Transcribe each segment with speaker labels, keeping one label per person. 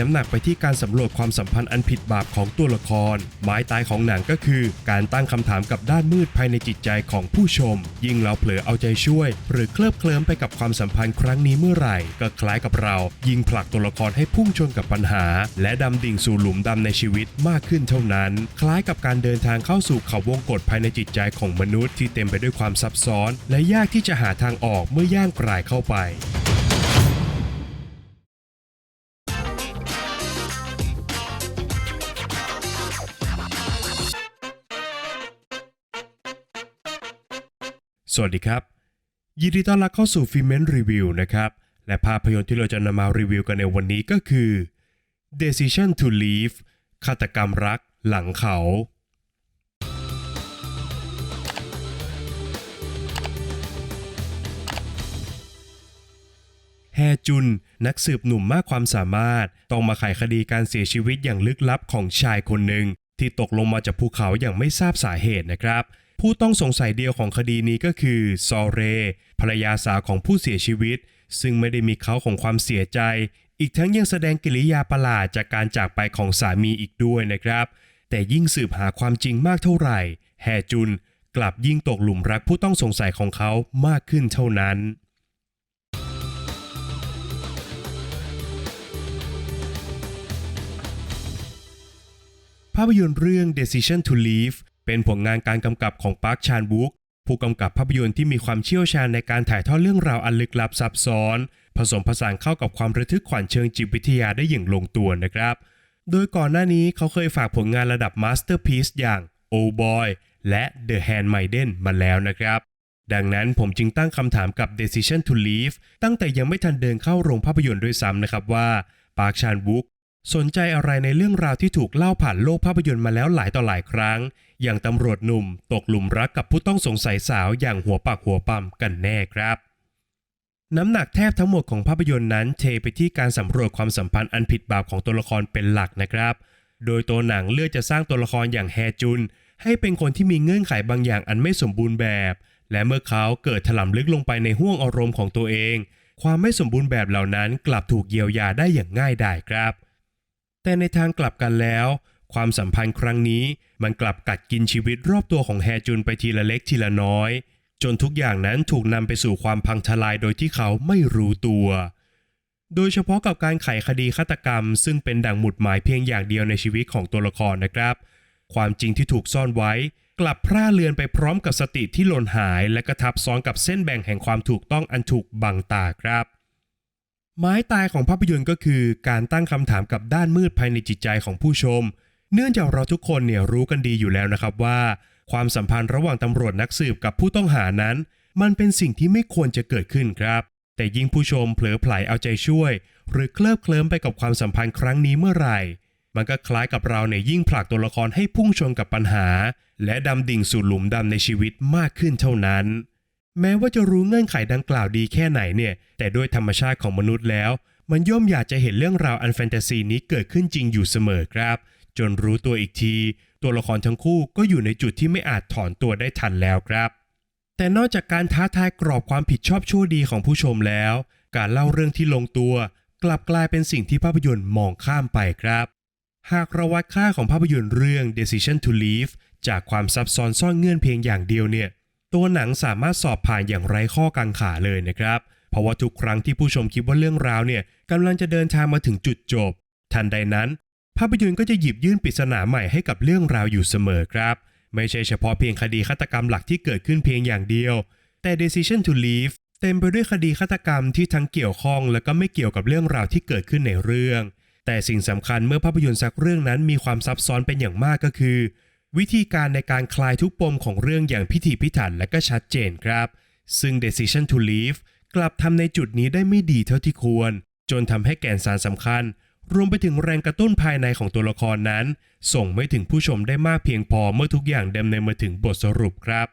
Speaker 1: น้ำหนักไปที่การสำรวจความสัมพันธ์อันผิดบาปของตัวละคร ไม้ตายของหนังก็คือ การตั้งคำถามกับด้านมืดภายในจิตใจของผู้ชม ยิ่งเราเผลอเอาใจช่วย หรือเคลิบเคลิ้มไปกับความสัมพันธ์ครั้งนี้เมื่อไหร่ ก็คล้ายกับเรา ยิงผลักตัวละครให้พุ่งชนกับปัญหา และดำดิ่งสู่หลุมดำในชีวิตมากขึ้นเท่านั้น คล้ายกับการเดินทางเข้าสู่เขาวงกฏภายในจิตใจของมนุษย์ที่เต็มไปด้วยความซับซ้อน และยากที่จะหาทางออกเมื่อย่างกลายเข้าไป สวัสดีครับ ยินดีต้อนรับเข้าสู่ฟิเมนรีวิวนะครับ และภาพยนตร์ที่เราจะนำมารีวิวกันในวันนี้ก็คือ Decision to Leave ฆาตกรรมรักหลังเขา แฮจุน นักสืบหนุ่มมากความสามารถ ต้องมาไขคดีการเสียชีวิตอย่างลึกลับของชายคนหนึ่งที่ตกลงมาจากภูเขาอย่างไม่ทราบสาเหตุนะครับ ผู้ต้องสงสัยเดียวของคดีนี้ก็คือซอเร ภรรยาสาวของผู้เสียชีวิต ซึ่งไม่ได้มีเขาของความเสียใจ อีกทั้งยังแสดงกิริยาประหลาดจากการจากไปของสามีอีกด้วยนะครับ แต่ยิ่งสืบหาความจริงมากเท่าไหร่ แฮจุนกลับยิ่งตกหลุมรักผู้ต้องสงสัยของเขามากขึ้นเท่านั้นภาพยนตร์เรื่อง Decision to Leave เป็นผลงานการกำกับของปาร์คชานบุกผู้กำกับภาพยนตร์ที่มีความเชี่ยวชาญในการถ่ายทอดเรื่องราวอันลึกลับซับซ้อน ผสมผสานเข้ากับความระทึกขวัญเชิงจิตวิทยาได้อย่างลงตัวนะครับ โดยก่อนหน้านี้เขาเคยฝากผลงานระดับมาสเตอร์พี e อย่าง Old Boy และ The Handmaiden มาแล้วนะครับ ดังนั้นผมจึงตั้งคำถามกับ Decision to Leave ตั้งแต่ยังไม่ทันเดินเข้าโรงภาพยนตร์ด้วยซ้ำนะครับว่าปาร์คชานบุกสนใจอะไรในเรื่องราวที่ถูกเล่าผ่านโลกภาพยนตร์มาแล้วหลายต่อหลายครั้ง อย่างตำรวจหนุ่มตกหลุมรักกับผู้ต้องสงสัยสาวอย่างหัวปากหัวปั๊มกันแน่ครับ น้ำหนักแทบทั้งหมดของภาพยนตร์นั้นเทไปที่การสำรวจความสัมพันธ์อันผิดบาปของตัวละครเป็นหลักนะครับ โดยตัวหนังเลือกจะสร้างตัวละครอย่างแฮจุน ให้เป็นคนที่มีเงื่อนไขบางอย่างอันไม่สมบูรณ์แบบ และเมื่อเขาเกิดถลำลึกลงไปในห้วงอารมณ์ของตัวเอง ความไม่สมบูรณ์แบบเหล่านั้นกลับถูกเยียวยาได้อย่างง่ายดายครับ แต่ในทางกลับกันแล้ว ความสัมพันธ์ครั้งนี้มันกลับกัดกินชีวิตรอบตัวของแฮจุนไปทีละเล็กทีละน้อย จนทุกอย่างนั้นถูกนำไปสู่ความพังทลายโดยที่เขาไม่รู้ตัว โดยเฉพาะกับการไขคดีฆาตกรรม ซึ่งเป็นดั่งหมุดหมายเพียงอย่างเดียวในชีวิตของตัวละครนะครับ ความจริงที่ถูกซ่อนไว้ กลับพร่าเลือนไปพร้อมกับสติที่หล่นหาย และกระทับซ้อนกับเส้นแบ่งแห่งความถูกต้องอันถูกบังตาครับไม้ตายของภาพยนตร์ก็คือการตั้งคำถามกับด้านมืดภายในจิตใจของผู้ชม เนื่องจากเราทุกคนเนี่ยรู้กันดีอยู่แล้วนะครับว่า ความสัมพันธ์ระหว่างตำรวจนักสืบกับผู้ต้องหานั้น มันเป็นสิ่งที่ไม่ควรจะเกิดขึ้นครับ แต่ยิ่งผู้ชมเผลอไผลเอาใจช่วย หรือเคลิบเคลิ้มไปกับความสัมพันธ์ครั้งนี้เมื่อไหร่ มันก็คล้ายกับเราเนี่ยยิ่งผลักตัวละครให้พุ่งชนกับปัญหา และดำดิ่งสู่หลุมดำในชีวิตมากขึ้นเท่านั้น แม้ว่าจะรู้เงื่อนไขดังกล่าวดีแค่ไหนเนี่ยแต่ด้วยธรรมชาติของมนุษย์แล้ว มันย่อมอยากจะเห็นเรื่องราวอันแฟนตาซีนี้เกิดขึ้นจริงอยู่เสมอครับ จนรู้ตัวอีกที ตัวละครทั้งคู่ก็อยู่ในจุดที่ไม่อาจถอนตัวได้ทันแล้วครับ แต่นอกจากการท้าทายกรอบความผิดชอบชั่วดีของผู้ชมแล้ว การเล่าเรื่องที่ลงตัว กลับกลายเป็นสิ่งที่ภาพยนตร์มองข้ามไปครับ หากเราวัดค่าของภาพยนตร์เรื่อง Decision to Leave จากความซับซ้อนซ่อนเงื่อนเพียงอย่างเดียวเนี่ย ตัวหนังสามารถสอบผ่านอย่างไร้ข้อกังขาเลยนะครับ เพราะว่าทุกครั้งที่ผู้ชมคิดว่าเรื่องราวเนี่ยกำลังจะเดินทางมาถึงจุดจบ ทันใดนั้น ภาพยนตร์ก็จะหยิบยื่นปริศนาใหม่ให้กับเรื่องราวอยู่เสมอครับ ไม่ใช่เฉพาะเพียงคดีฆาตกรรมหลักที่เกิดขึ้นเพียงอย่างเดียว แต่ Decision to Leave เต็มไปด้วยคดีฆาตกรรมที่ทั้งเกี่ยวข้อง และก็ไม่เกี่ยวกับเรื่องราวที่เกิดขึ้นในเรื่อง แต่สิ่งสำคัญเมื่อภาพยนตร์สักเรื่องนั้นมีความซับซ้อนเป็นอย่างมากก็คือ วิธีการในการคลายทุกปมของเรื่องอย่างพิถีพิถันและก็ชัดเจนครับ ซึ่ง Decision to Leave กลับทำในจุดนี้ได้ไม่ดีเท่าที่ควร จนทำให้แก่นสารสำคัญ รวมไปถึงแรงกระตุ้นภายในของตัวละครนั้น ส่งไม่ถึงผู้ชมได้มากเพียงพอเมื่อทุกอย่างดำเนินมาถึงบทสรุปครับ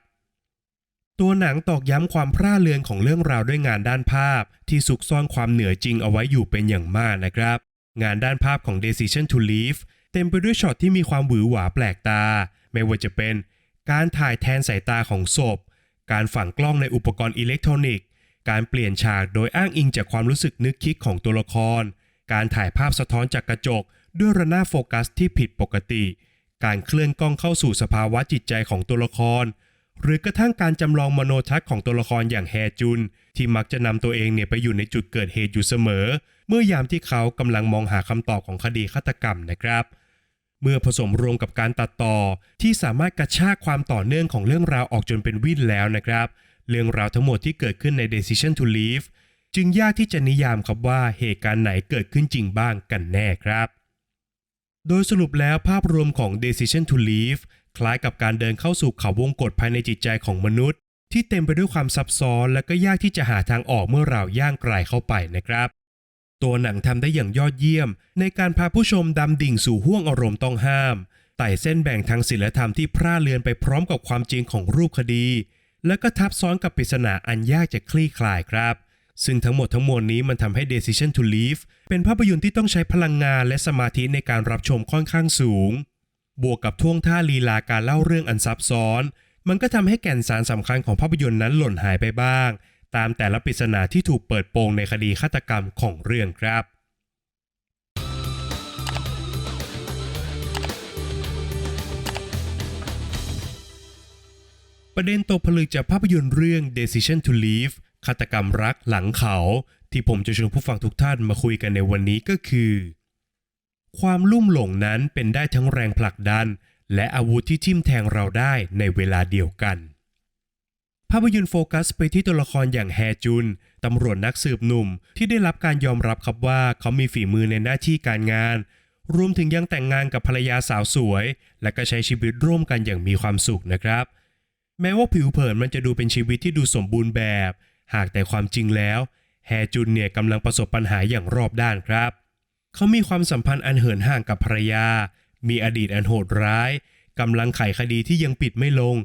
Speaker 1: ตัวหนังตอกย้ำความพร่าเรือนของเรื่องราวด้วยงานด้านภาพ ที่ซุกซ่อนความเหนือจริงเอาไว้อยู่เป็นอย่างมากนะครับ งานด้านภาพของ Decision to Leave เต็มไปด้วยช็อตที่มีความหวือหวาแปลกตา ไม่ว่าจะเป็น การถ่ายแทนสายตาของศพ การฝังกล้องในอุปกรณ์อิเล็กทรอนิกส์ การเปลี่ยนฉากโดยอ้างอิงจากความรู้สึกนึกคิดของตัวละคร การถ่ายภาพสะท้อนจากกระจก ด้วยระนาบโฟกัสที่ผิดปกติ การเคลื่อนกล้องเข้าสู่สภาวะจิตใจของตัวละคร หรือกระทั่งการจำลองมโนทัศน์ของตัวละครอย่างแฮจุน ที่มักจะนำตัวเองเนี่ยไปอยู่ในจุดเกิดเหตุอยู่เสมอ เมื่อยามที่เขากำลังมองหาคำตอบของคดีฆาตกรรมนะครับ เมื่อผสมรวมกับการตัดต่อที่สามารถกระชากความต่อเนื่องของเรื่องราวออกจนเป็นวินแล้วนะครับ เรื่องราวทั้งหมดที่เกิดขึ้นใน Decision to Leave จึงยากที่จะนิยามครับว่าเหตุการณ์ไหนเกิดขึ้นจริงบ้างกันแน่ครับ โดยสรุปแล้วภาพรวมของ Decision to Leave คล้ายกับการเดินเข้าสู่เขาวงกฏภายในจิตใจของมนุษย์ ที่เต็มไปด้วยความซับซ้อนและก็ยากที่จะหาทางออกเมื่อเราย่างไกลเข้าไปนะครับ ตัวหนังทำได้อย่างยอดเยี่ยม ในการพาผู้ชมดำดิ่งสู่ห้วงอารมณ์ต้องห้ามไต่เส้นแบ่งทางศิลธรรมที่พร่าเลือนไปพร้อมกับความจริงของรูปคดี และก็ทับซ้อนกับปริศนาอันยากจะคลี่คลายครับ ซึ่งทั้งหมดทั้งมวลนี้มันทำให้ Decision to Leave เป็นภาพยนตร์ที่ต้องใช้พลังงานและสมาธิในการรับชมค่อนข้างสูง บวกกับท่วงท่าลีลาการเล่าเรื่องอันซับซ้อน มันก็ทำให้แก่นสารสำคัญของภาพยนตร์นั้นหล่นหายไปบ้าง ตามแต่ละปริศนาที่ถูกเปิดโปงในคดีฆาตกรรมของเรื่องครับประเด็นตกผลึกจากภาพยนตร์เรื่อง Decision to Leave ฆาตกรรมรักหลังเขา ที่ผมจะชวนผู้ฟังทุกท่านมาคุยกันในวันนี้ก็คือ ความลุ่มหลงนั้นเป็นได้ทั้งแรงผลักดัน และอาวุธที่ทิ่มแทงเราได้ในเวลาเดียวกัน ภาพยนตร์โฟกัสไปที่ตัวละครอย่างแฮจุนตำรวจนักสืบหนุ่มที่ได้รับการยอมรับครับว่าเขามีฝีมือในหน้าที่การงานรวมถึงยังแต่งงานกับภรรยาสาวสวย และก็ใช้ชีวิตร่วมกันอย่างมีความสุขนะครับ แม้ว่าผิวเผินมันจะดูเป็นชีวิตที่ดูสมบูรณ์แบบ หากแต่ความจริงแล้วแฮจุนเนี่ยกำลังประสบปัญหาอย่างรอบด้านครับ เขามีความสัมพันธ์อันเหินห่างกับภรรยา มีอดีตอันโหดร้ายกำลังไขคดีที่ยังปิดไม่ลง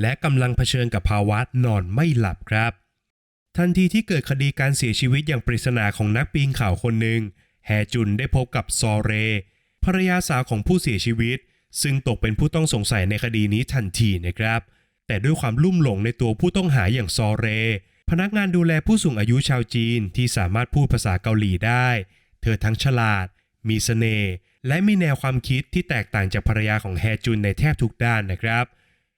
Speaker 1: และกำลังเผชิญกับภาวะนอนไม่หลับครับ ทันทีที่เกิดคดีการเสียชีวิตอย่างปริศนาของนักปีนเขาคนหนึ่งแฮจุนได้พบกับซอเร ภรรยาสาวของผู้เสียชีวิต ซึ่งตกเป็นผู้ต้องสงสัยในคดีนี้ทันทีนะครับ แต่ด้วยความลุ่มหลงในตัวผู้ต้องหาอย่างซอเร พนักงานดูแลผู้สูงอายุชาวจีนที่สามารถพูดภาษาเกาหลีได้ เธอทั้งฉลาด มีเสน่ห์และมีแนวความคิดที่แตกต่างจากภรรยาของแฮจุนในแทบทุกด้านนะครับ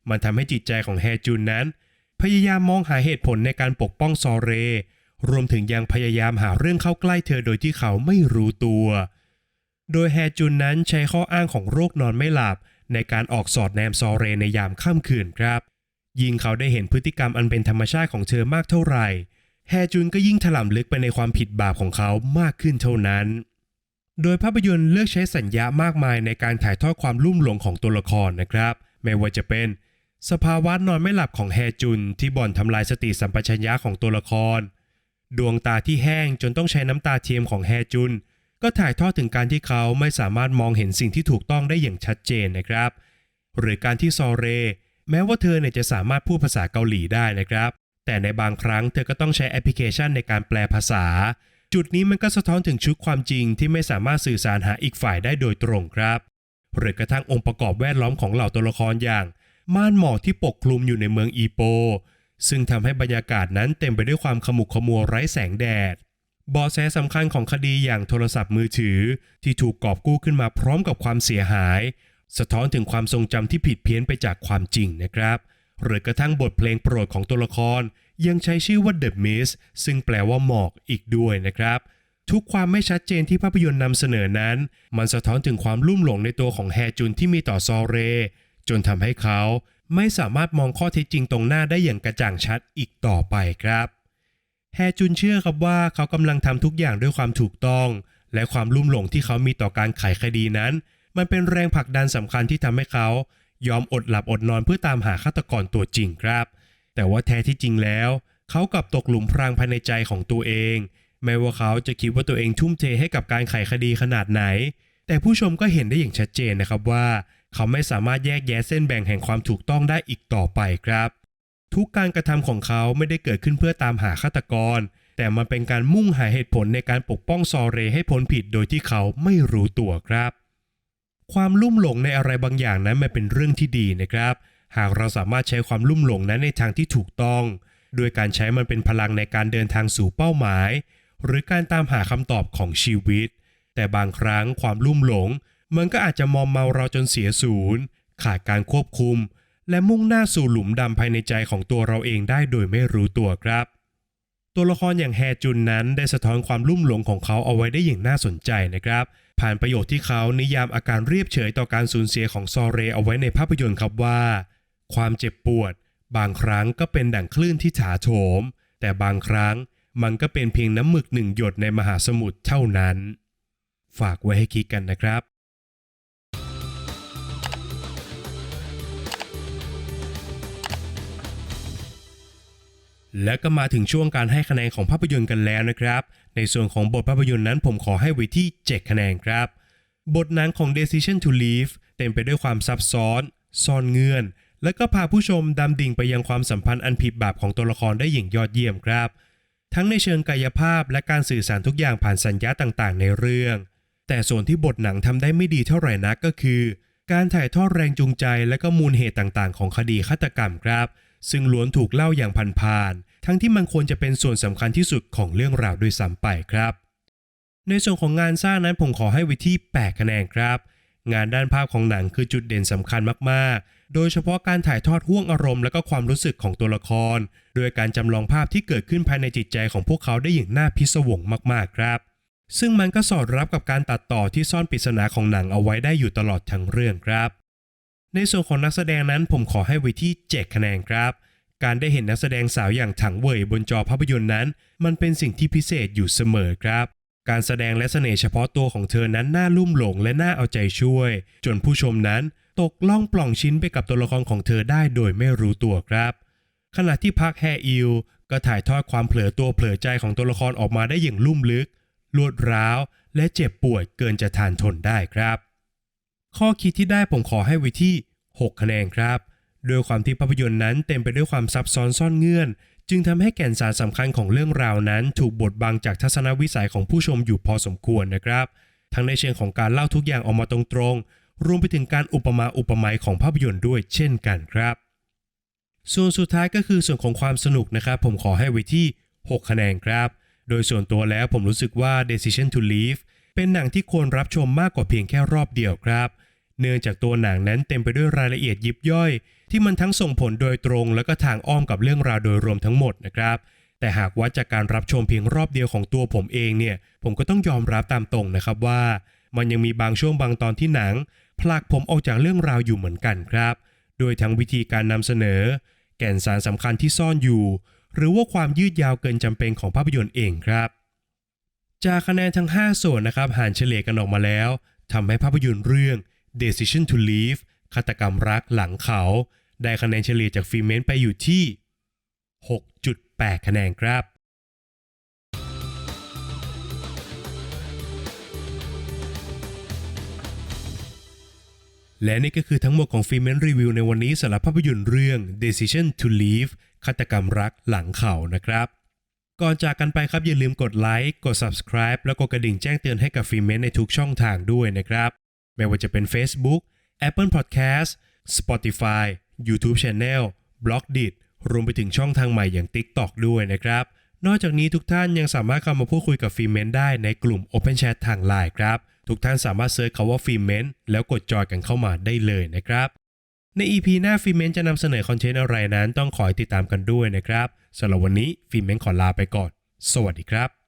Speaker 1: มันทำให้จิตใจของแฮจุนนั้น พยายามมองหาเหตุผลในการปกป้องซอเร รวมถึงยังพยายามหาเรื่องเข้าใกล้เธอโดยที่เขาไม่รู้ตัว โดยแฮจุนนั้นใช้ข้ออ้างของโรคนอนไม่หลับในการออกสอดแนมซอเรในยามค่ำคืนครับ ยิ่งเขาได้เห็นพฤติกรรมอันเป็นธรรมชาติของเธอมากเท่าไหร่ แฮจุนก็ยิ่งถล่ำลึกไปในความผิดบาปของเขามากขึ้นเท่านั้น โดยภาพยนตร์เลือกใช้สัญญามากมายในการถ่ายทอดความลุ่มหลงของตัวละครนะครับ ไม่ว่าจะเป็น สภาวะนอนไม่หลับของแฮจุนที่บ่อนทำลายสติสัมปชัญญะของตัวละคร ดวงตาที่แห้งจนต้องใช้น้ำตาเทียมของแฮจุน ก็ถ่ายทอดถึงการที่เขาไม่สามารถมองเห็นสิ่งที่ถูกต้องได้อย่างชัดเจนนะครับ หรือการที่ซอเร แม้ว่าเธอเนี่ยจะสามารถพูดภาษาเกาหลีได้นะครับ แต่ในบางครั้งเธอก็ต้องใช้แอปพลิเคชันในการแปลภาษา จุดนี้มันก็สะท้อนถึงชุดความจริงที่ไม่สามารถสื่อสารหาอีกฝ่ายได้โดยตรงครับ หรือกระทั่งองค์ประกอบแวดล้อมของเหล่าตัวละครอย่าง ม่านหมอกที่ปกคลุมอยู่ในเมืองอีโป ซึ่งทำให้บรรยากาศนั้นเต็มไปด้วยความขมุกขมัวไร้แสงแดดบาะแสสำคัญของคดีอย่างโทรศัพท์มือถือ ที่ถูกกอบกู้ขึ้นมาพร้อมกับความเสียหาย สะท้อนถึงความทรงจำที่ผิดเพี้ยนไปจากความจริงนะครับ หรือกระทั่งบทเพลงโปรดของตัวละคร ยังใช้ชื่อว่า The Mist ซึ่งแปลว่าหมอกอีกด้วยนะครับ ทุกความไม่ชัดเจนที่ภาพยนตร์นำเสนอนั้น มันสะท้อนถึงความลุ่มหลงในตัวของแฮจุนที่มีต่อซอเร จนทำให้เขาไม่สามารถมองข้อเท็จจริงตรงหน้าได้อย่างกระจ่างชัดอีกต่อไปครับแฮจุนเชื่อครับว่าเขากำลังทำทุกอย่างด้วยความถูกต้อง และความลุ่มหลงที่เขามีต่อการไขคดีนั้น มันเป็นแรงผลักดันสำคัญที่ทำให้เขา ยอมอดหลับอดนอนเพื่อตามหาฆาตกรตัวจริงครับ แต่ว่าแท้ที่จริงแล้ว เขากลับตกหลุมพรางภายในใจของตัวเอง แม้ว่าเขาจะคิดว่าตัวเองทุ่มเทให้กับการไขคดีขนาดไหน แต่ผู้ชมก็เห็นได้อย่างชัดเจนนะครับว่า เขาไม่สามารถแยกแยะเส้นแบ่งแห่งความถูกต้องได้อีกต่อไปครับ ทุกการกระทำของเขาไม่ได้เกิดขึ้นเพื่อตามหาฆาตกร แต่มันเป็นการมุ่งหาเหตุผลในการปกป้องซอเรให้พ้นผิดโดยที่เขาไม่รู้ตัวครับ ความลุ่มหลงในอะไรบางอย่างนั้นมันเป็นเรื่องที่ดีนะครับ หากเราสามารถใช้ความลุ่มหลงนั้นในทางที่ถูกต้อง โดยการใช้มันเป็นพลังในการเดินทางสู่เป้าหมาย หรือการตามหาคำตอบของชีวิต แต่บางครั้งความลุ่มหลง มันก็อาจจะมอมเมาเราจนเสียศูนย์ขาดการควบคุม และมุ่งหน้าสู่หลุมดำภายในใจของตัวเราเองได้โดยไม่รู้ตัวครับ ตัวละครอย่างแฮจุนนั้นได้สะท้อนความลุ่มหลงของเขาเอาไว้ได้อย่างน่าสนใจนะครับ ผ่านประโยคที่เขานิยามอาการเรียบเฉยต่อการสูญเสียของซอเรเอาไว้ในภาพยนตร์ครับว่า ความเจ็บปวด บางครั้งก็เป็นดั่งคลื่นที่ถาโถม แต่บางครั้งมันก็เป็นเพียงน้ำหมึกหนึ่งหยดในมหาสมุทรเท่านั้น ฝากไว้ให้คิดกันนะครับ และก็มาถึงช่วงการให้คะแนนของภาพยนตร์กันแล้วนะครับ ในส่วนของบทภาพยนตร์นั้นผมขอให้ไว้ที่ 7 คะแนนครับ บทหนังของ Decision to Leave เต็มไปด้วยความซับซ้อน ซ่อนเงื่อน และก็พาผู้ชมดำดิ่งไปยังความสัมพันธ์อันผิดบาปของตัวละครได้อย่างยอดเยี่ยมครับ ทั้งในเชิงกายภาพและการสื่อสารทุกอย่างผ่านสัญญาต่างๆ ในเรื่อง แต่ส่วนที่บทหนังทำได้ไม่ดีเท่าไหร่นักก็คือ การถ่ายทอดแรงจูงใจและก็มูลเหตุต่างๆ ของคดีฆาตกรรมครับ ซึ่งล้วนถูกเล่าอย่างผ่านๆ ทั้งที่มันควรจะเป็นส่วนสำคัญที่สุดของเรื่องราวด้วยซ้ำไปครับ ในส่วนของงานสร้างนั้นผมขอให้ไว้ที่ 8 คะแนนครับ งานด้านภาพของหนังคือจุดเด่นสำคัญมากๆ โดยเฉพาะการถ่ายทอดห่วงอารมณ์และก็ความรู้สึกของตัวละคร โดยการจำลองภาพที่เกิดขึ้นภายในจิตใจของพวกเขาได้อย่างน่าพิศวงมากๆครับซึ่งมันก็สอดรับกับการตัดต่อที่ซ่อนปริศนาของหนังเอาไว้ได้อยู่ตลอดทั้งเรื่องครับ ในส่วนของนักแสดงนั้นผมขอให้ไว้ที่ 7 คะแนนครับ การได้เห็นนักแสดงสาวอย่างถังเว่ยบนจอภาพยนตร์นั้น มันเป็นสิ่งที่พิเศษอยู่เสมอครับ การแสดงและเสน่ห์เฉพาะตัวของเธอนั้นน่าลุ่มหลงและน่าเอาใจช่วย จนผู้ชมนั้นตกล่องปล่องชิ้นไปกับตัวละครของเธอได้โดยไม่รู้ตัวครับ ขณะที่พักแฮอิลก็ถ่ายทอดความเผลอตัวเผลอใจของตัวละครออกมาได้อย่างลุ่มลึก รวดร้าว และเจ็บปวดเกินจะทานทนได้ครับ ข้อคิดที่ได้ผมขอให้ไว้ที่ 6 คะแนนครับ โดยความที่ภาพยนตร์นั้นเต็มไปด้วยความซับซ้อนซ่อนเงื่อน จึงทำให้แก่นสารสำคัญของเรื่องราวนั้น ถูกบดบังจากทัศนวิสัยของผู้ชมอยู่พอสมควรนะครับ ทั้งในเชิงของการเล่าทุกอย่างออกมาตรงๆ รวมไปถึงการอุปมาอุปไมยของภาพยนตร์ด้วยเช่นกันครับ ส่วนสุดท้ายก็คือส่วนของความสนุกนะครับ ผมขอให้ไว้ที่ 6 คะแนนครับ โดยส่วนตัวแล้วผมรู้สึกว่า Decision to Leave เป็นหนังที่ควรรับชมมากกว่าเพียงแค่รอบเดียวครับ เนื่องจากตัวหนังนั้นเต็มไปด้วยรายละเอียดยิบย่อย ที่มันทั้งส่งผลโดยตรงแล้วก็ทางอ้อมกับเรื่องราวโดยรวมทั้งหมดนะครับ แต่หากวัดจากการรับชมเพียงรอบเดียวของตัวผมเองเนี่ยผมก็ต้องยอมรับตามตรงนะครับว่า มันยังมีบางช่วงบางตอนที่หนังผลักผมออกจากเรื่องราวอยู่เหมือนกันครับ โดยทั้งวิธีการนำเสนอ แก่นสารสำคัญที่ซ่อนอยู่ หรือว่าความยืดยาวเกินจำเป็นของภาพยนตร์เองครับจากคะแนนทั้ง 5 ส่วนนะครับหารเฉลี่ยกันออกมาแล้วทำให้ภาพยนตร์เรื่อง Decision to Leave ฆาตกรรมรักหลังเขา ได้คะแนนเฉลี่ยจากฟิเมนไปอยู่ที่ 6.8 คะแนนครับและนี่ก็คือทั้งหมดของฟิเมนรีวิวในวันนี้สำหรับภาพยนตร์เรื่อง Decision to Leave ฆาตกรรมรักหลังเขานะครับ ก่อนจากกันไปครับอย่าลืมกดไลค์กด subscribe แล้วก็กระดิ่งแจ้งเตือนให้กับฟิเมนในทุกช่องทางด้วยนะครับ ไม่ว่าจะเป็น Facebook Apple Podcast Spotify YouTube Channel b l o g d i t รวมไปถึงช่องทางใหม่อย่าง TikTok ด้วยนะครับ นอกจากนี้ทุกท่านยังสามารถเข้ามาพูดคุยกับฟิเมนได้ในกลุ่ม Open Chat ทางไลน์ครับ ทุกท่านสามารถเซิร์ชคาว่าฟิเมนแล้วกดจอยกันเข้ามาได้เลยนะครับใน EP หน้าฟิเมนจะนำเสนอคอนเทนต์อะไรนั้นต้องขอติดตามกันด้วยนะครับสำหรับวันนี้ฟิเมนขอลาไปก่อน สวัสดีครับ